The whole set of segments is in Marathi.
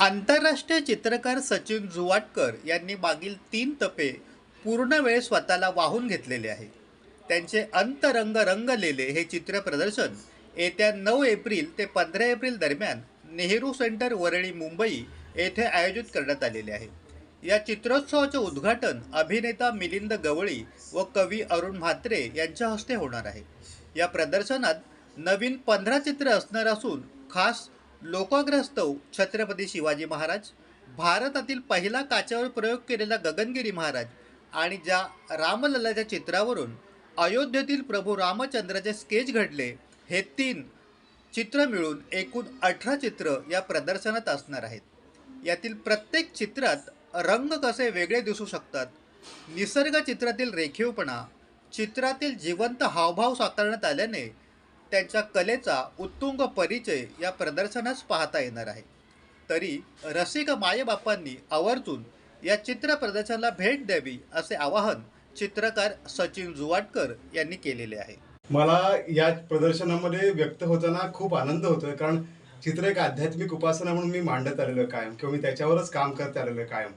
आंतरराष्ट्रीय चित्रकार सचिन जुवाटकर यांनी मागील तीन तपे पूर्ण वेळ स्वतःला वाहून घेतलेले आहे त्यांचे अंतरंग रंगलेले हे चित्र प्रदर्शन येत्या नऊ एप्रिल ते पंधरा एप्रिल दरम्यान नेहरू सेंटर वरळी मुंबई येथे आयोजित करण्यात आलेले आहे. या चित्रोत्सवाचे उद्घाटन अभिनेता मिलिंद गवळी व कवी अरुण म्हात्रे यांच्या हस्ते होणार आहे. या प्रदर्शनात नवीन पंधरा चित्र असणार असून खास लोकाग्रस्तव छत्रपती शिवाजी महाराज भारतातील पहिला काचावर प्रयोग केलेला गगनगिरी महाराज आणि ज्या रामललाच्या चित्रावरून अयोध्येतील प्रभू रामचंद्राचे स्केच घडले हे तीन चित्र मिळून एकूण अठरा चित्र या प्रदर्शनात असणार आहेत. यातील प्रत्येक चित्रात रंग कसे वेगळे दिसू शकतात निसर्ग चित्रातील रेखीवपणा चित्रातील जिवंत हावभाव साकारण्यात आल्याने त्यांच्या कलेचा उत्तुंग परिचय या प्रदर्शनास पाहता येणार आहे. तरी रसिक मायबापांनी आवर्जून या चित्र प्रदर्शनाला भेट द्यावी असे आवाहन चित्रकार सचिन जुवाटकर यांनी केलेले आहे. मला या प्रदर्शनामध्ये व्यक्त होताना खूप आनंद होतोय कारण चित्र एक आध्यात्मिक उपासना म्हणून मी मांडत आलेलो कायम किंवा मी त्याच्यावरच काम करत आलेलो कायम.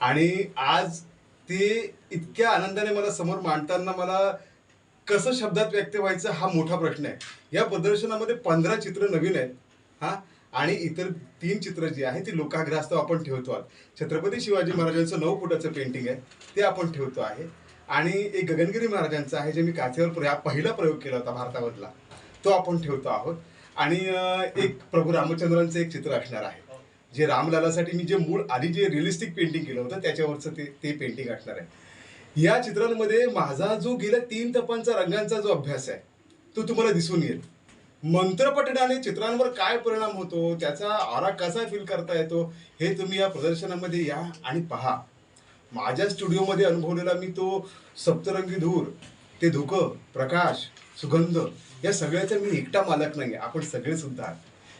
आणि आज ते इतक्या आनंदाने मला समोर मांडताना मला कसं शब्दात व्यक्त व्हायचं हा मोठा प्रश्न आहे. या प्रदर्शनामध्ये पंधरा चित्र नवीन आहेत हा आणि इतर तीन चित्र जी आहे ती लोकाग्रास्तव आपण ठेवतो आहोत. छत्रपती शिवाजी महाराजांचं नऊ फुटाचं पेंटिंग आहे ते आपण ठेवतो आहे. आणि एक गगनगिरी महाराजांचं आहे जे मी काचेवर प्रया- पहिला प्रयोग केला होता भारतामधला तो आपण ठेवतो आहोत. आणि एक प्रभू रामचंद्रांचं एक चित्र असणार आहे जे रामलालासाठी मी जे मूळ आधी जे रिअलिस्टिक पेंटिंग केलं होतं त्याच्यावरचं ते ते पेंटिंग असणार आहे. या चित्रांमध्ये माझा जो गेल्या तीन तपांचा रंगांचा जो अभ्यास आहे तो तुम्हाला दिसून येईल. मंत्रपठणाने चित्रांवर काय परिणाम होतो त्याचा आरा कसा फील करता येतो हे तुम्ही या प्रदर्शनामध्ये या आणि पहा. माझ्या स्टुडिओमध्ये अनुभवलेला मी तो सप्तरंगी धूर ते धुकं प्रकाश सुगंध या सगळ्याचा मी एकटा मालक नाही आपण सगळे सुद्धा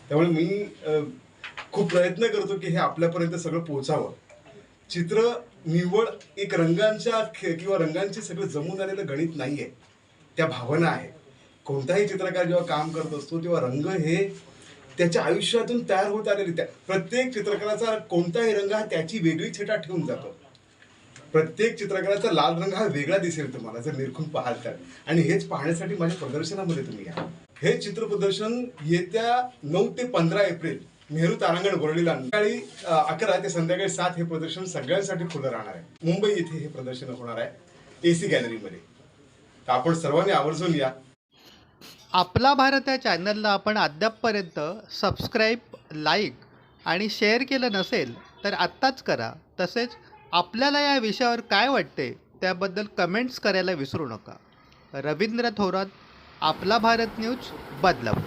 त्यामुळे मी खूप प्रयत्न करतो की हे आपल्यापर्यंत सगळं पोहोचावं. चित्र निव्वळ एक रंगांच्या किंवा रंगांचे सगळं जमून आलेलं गणित नाही आहे त्या भावना आहे. कोणताही चित्रकार जेव्हा काम करत असतो तेव्हा रंग हे त्याच्या आयुष्यातून तयार होत आलेले त्या प्रत्येक चित्रकाराचा कोणताही रंग हा त्याची वेगळी छटा ठेवून जातो. प्रत्येक चित्रकाराचा लाल रंग हा वेगळा दिसेल तुम्हाला जर निरखून पाहाल तर. आणि हेच पाहण्यासाठी माझ्या प्रदर्शनामध्ये तुम्ही या हे चित्र प्रदर्शन येत्या नऊ ते पंधरा एप्रिल नेहरू तारांगण वरळीला सकाळी अकरा ते संध्याकाळी सात हे प्रदर्शन सगळ्यांसाठी खुलं राहणार आहे. मुंबई येथे हे प्रदर्शन होणार आहे एसी गॅलरीमध्ये. तर आपण सर्वांनी आवर्जून या. आपला भारत या चॅनलला आपण अद्यापपर्यंत सबस्क्राईब लाईक आणि शेअर केलं नसेल तर आत्ताच करा. तसेच आपल्याला या विषयावर काय वाटते त्याबद्दल कमेंट्स करायला विसरू नका. रवींद्र थोरात आपला भारत न्यूज बदलापूर.